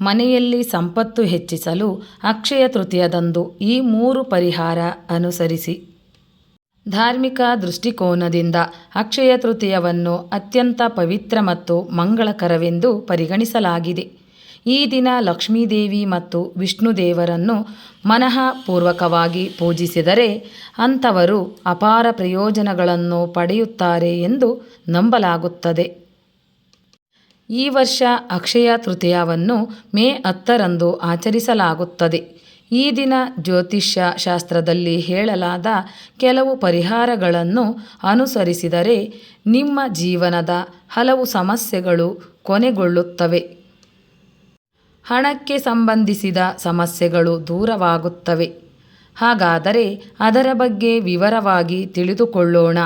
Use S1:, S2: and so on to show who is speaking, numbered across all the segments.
S1: ಮನೆಯಲ್ಲಿ ಸಂಪತ್ತು ಹೆಚ್ಚಿಸಲು ಅಕ್ಷಯ ತೃತೀಯದಂದು ಈ ಮೂರು ಪರಿಹಾರ ಅನುಸರಿಸಿ. ಧಾರ್ಮಿಕ ದೃಷ್ಟಿಕೋನದಿಂದ ಅಕ್ಷಯ ತೃತೀಯವನ್ನು ಅತ್ಯಂತ ಪವಿತ್ರ ಮತ್ತು ಮಂಗಳಕರವೆಂದು ಪರಿಗಣಿಸಲಾಗಿದೆ. ಈ ದಿನ ಲಕ್ಷ್ಮೀದೇವಿ ಮತ್ತು ವಿಷ್ಣುದೇವರನ್ನು ಮನಃಪೂರ್ವಕವಾಗಿ ಪೂಜಿಸಿದರೆ ಅಂಥವರು ಅಪಾರ ಪ್ರಯೋಜನಗಳನ್ನು ಪಡೆಯುತ್ತಾರೆ ಎಂದು ನಂಬಲಾಗುತ್ತದೆ. ಈ ವರ್ಷ ಅಕ್ಷಯ ತೃತೀಯವನ್ನು ಮೇ ಹತ್ತರಂದು ಆಚರಿಸಲಾಗುತ್ತದೆ. ಈ ದಿನ ಜ್ಯೋತಿಷ್ಯ ಶಾಸ್ತ್ರದಲ್ಲಿ ಹೇಳಲಾದ ಕೆಲವು ಪರಿಹಾರಗಳನ್ನು ಅನುಸರಿಸಿದರೆ ನಿಮ್ಮ ಜೀವನದ ಹಲವು ಸಮಸ್ಯೆಗಳು ಕೊನೆಗೊಳ್ಳುತ್ತವೆ. ಹಣಕ್ಕೆ ಸಂಬಂಧಿಸಿದ ಸಮಸ್ಯೆಗಳು ದೂರವಾಗುತ್ತವೆ. ಹಾಗಾದರೆ ಅದರ ಬಗ್ಗೆ ವಿವರವಾಗಿ ತಿಳಿದುಕೊಳ್ಳೋಣ.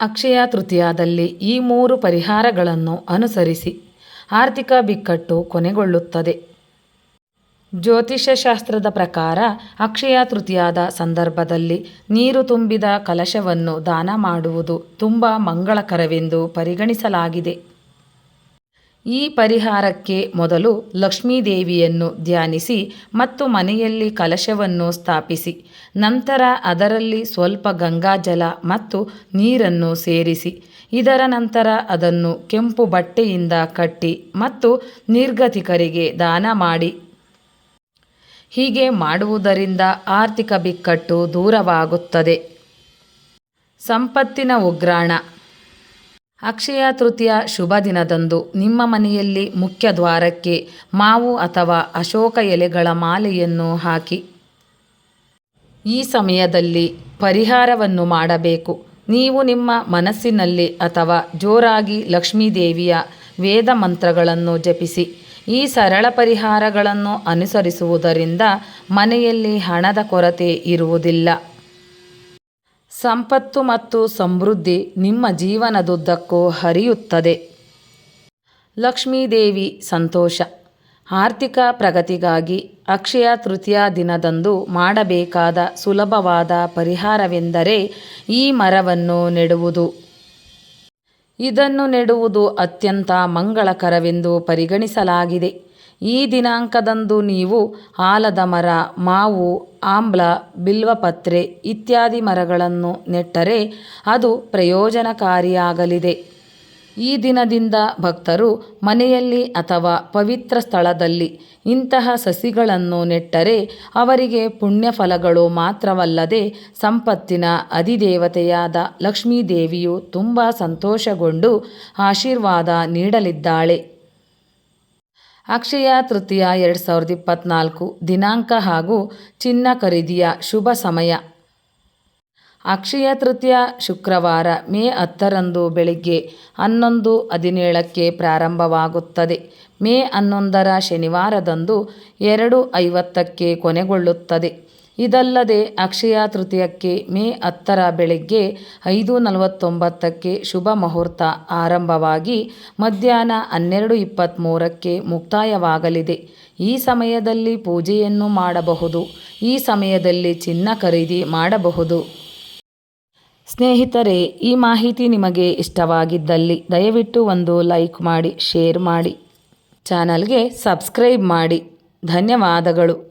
S1: ಅಕ್ಷಯ ತೃತೀಯದಲ್ಲಿ ಈ ಮೂರು ಪರಿಹಾರಗಳನ್ನು ಅನುಸರಿಸಿ ಆರ್ಥಿಕ ಬಿಕ್ಕಟ್ಟು ಕೊನೆಗೊಳ್ಳುತ್ತದೆ. ಜ್ಯೋತಿಷ್ಯಶಾಸ್ತ್ರದ ಪ್ರಕಾರ ಅಕ್ಷಯ ತೃತೀಯದ ಸಂದರ್ಭದಲ್ಲಿ ನೀರು ತುಂಬಿದ ಕಲಶವನ್ನು ದಾನ ಮಾಡುವುದು ತುಂಬ ಮಂಗಳಕರವೆಂದು ಪರಿಗಣಿಸಲಾಗಿದೆ. ಈ ಪರಿಹಾರಕ್ಕೆ ಮೊದಲು ಲಕ್ಷ್ಮೀದೇವಿಯನ್ನು ಧ್ಯಾನಿಸಿ ಮತ್ತು ಮನೆಯಲ್ಲಿ ಕಲಶವನ್ನು ಸ್ಥಾಪಿಸಿ, ನಂತರ ಅದರಲ್ಲಿ ಸ್ವಲ್ಪ ಗಂಗಾಜಲ ಮತ್ತು ನೀರನ್ನು ಸೇರಿಸಿ, ಇದರ ನಂತರ ಅದನ್ನು ಕೆಂಪು ಬಟ್ಟೆಯಿಂದ ಕಟ್ಟಿ ಮತ್ತು ನಿರ್ಗತಿಕರಿಗೆ ದಾನ ಮಾಡಿ. ಹೀಗೆ ಮಾಡುವುದರಿಂದ ಆರ್ಥಿಕ ಬಿಕ್ಕಟ್ಟು ದೂರವಾಗುತ್ತದೆ. ಸಂಪತ್ತಿನ ಉಗ್ರಾಣ. ಅಕ್ಷಯ ತೃತೀಯ ಶುಭ ದಿನದಂದು ನಿಮ್ಮ ಮನೆಯಲ್ಲಿ ಮುಖ್ಯ ದ್ವಾರಕ್ಕೆ ಮಾವು ಅಥವಾ ಅಶೋಕ ಎಲೆಗಳ ಮಾಲೆಯನ್ನು ಹಾಕಿ. ಈ ಸಮಯದಲ್ಲಿ ಪರಿಹಾರವನ್ನು ಮಾಡಬೇಕು. ನೀವು ನಿಮ್ಮ ಮನಸ್ಸಿನಲ್ಲಿ ಅಥವಾ ಜೋರಾಗಿ ಲಕ್ಷ್ಮೀದೇವಿಯ ವೇದ ಮಂತ್ರಗಳನ್ನು ಜಪಿಸಿ. ಈ ಸರಳ ಪರಿಹಾರಗಳನ್ನು ಅನುಸರಿಸುವುದರಿಂದ ಮನೆಯಲ್ಲಿ ಹಣದ ಕೊರತೆ ಇರುವುದಿಲ್ಲ. ಸಂಪತ್ತು ಮತ್ತು ಸಮೃದ್ಧಿ ನಿಮ್ಮ ಜೀವನದುದ್ದಕ್ಕೂ ಹರಿಯುತ್ತದೆ. ಲಕ್ಷ್ಮೀದೇವಿ ಸಂತೋಷ. ಆರ್ಥಿಕ ಪ್ರಗತಿಗಾಗಿ ಅಕ್ಷಯ ತೃತೀಯ ದಿನದಂದು ಮಾಡಬೇಕಾದ ಸುಲಭವಾದ ಪರಿಹಾರವೆಂದರೆ ಈ ಮರವನ್ನು ನೆಡುವುದು. ಇದನ್ನು ನೆಡುವುದು ಅತ್ಯಂತ ಮಂಗಳಕರವೆಂದು ಪರಿಗಣಿಸಲಾಗಿದೆ. ಈ ದಿನಾಂಕದಂದು ನೀವು ಆಲದ ಮರ, ಮಾವು ಆಮ್ಲ ಬಿಲ್ವಪತ್ರೆ ಇತ್ಯಾದಿ ಮರಗಳನ್ನು ನೆಟ್ಟರೆ ಅದು ಪ್ರಯೋಜನಕಾರಿಯಾಗಲಿದೆ. ಈ ದಿನದಿಂದ ಭಕ್ತರು ಮನೆಯಲ್ಲಿ ಅಥವಾ ಪವಿತ್ರ ಸ್ಥಳದಲ್ಲಿ ಇಂತಹ ಸಸಿಗಳನ್ನು ನೆಟ್ಟರೆ ಅವರಿಗೆ ಪುಣ್ಯಫಲಗಳು ಮಾತ್ರವಲ್ಲದೆ ಸಂಪತ್ತಿನ ಅಧಿದೇವತೆಯಾದ ಲಕ್ಷ್ಮೀದೇವಿಯು ತುಂಬ ಸಂತೋಷಗೊಂಡು ಆಶೀರ್ವಾದ ನೀಡಲಿದ್ದಾಳೆ. ಅಕ್ಷಯ ತೃತೀಯ ಎರಡು ಸಾವಿರದ ಇಪ್ಪತ್ತ್ನಾಲ್ಕು ದಿನಾಂಕ ಹಾಗೂ ಚಿನ್ನ ಖರೀದಿಯ ಶುಭ ಸಮಯ. ಅಕ್ಷಯ ತೃತೀಯ ಶುಕ್ರವಾರ ಮೇ ಹತ್ತರಂದು ಬೆಳಿಗ್ಗೆ ಹನ್ನೊಂದು ಹದಿನೇಳಕ್ಕೆ ಪ್ರಾರಂಭವಾಗುತ್ತದೆ. ಮೇ ಹನ್ನೊಂದರ ಶನಿವಾರದಂದು ಎರಡು ಐವತ್ತಕ್ಕೆ ಕೊನೆಗೊಳ್ಳುತ್ತದೆ. ಇದಲ್ಲದೆ ಅಕ್ಷಯ ತೃತೀಯಕ್ಕೆ ಮೇ ಹತ್ತರ ಬೆಳಗ್ಗೆ ಐದು ನಲವತ್ತೊಂಬತ್ತಕ್ಕೆ ಶುಭ ಮುಹೂರ್ತ ಆರಂಭವಾಗಿ ಮಧ್ಯಾಹ್ನ ಹನ್ನೆರಡು ಇಪ್ಪತ್ತ್ಮೂರಕ್ಕೆ ಮುಕ್ತಾಯವಾಗಲಿದೆ. ಈ ಸಮಯದಲ್ಲಿ ಪೂಜೆಯನ್ನು ಮಾಡಬಹುದು. ಈ ಸಮಯದಲ್ಲಿ ಚಿನ್ನ ಖರೀದಿ ಮಾಡಬಹುದು. ಸ್ನೇಹಿತರೆ, ಈ ಮಾಹಿತಿ ನಿಮಗೆ ಇಷ್ಟವಾಗಿದ್ದಲ್ಲಿ ದಯವಿಟ್ಟು ಒಂದು ಲೈಕ್ ಮಾಡಿ, ಶೇರ್ ಮಾಡಿ. ಚಾನಲ್ಗೆ ಸಬ್ಸ್ಕ್ರೈಬ್ ಮಾಡಿ. ಧನ್ಯವಾದಗಳು.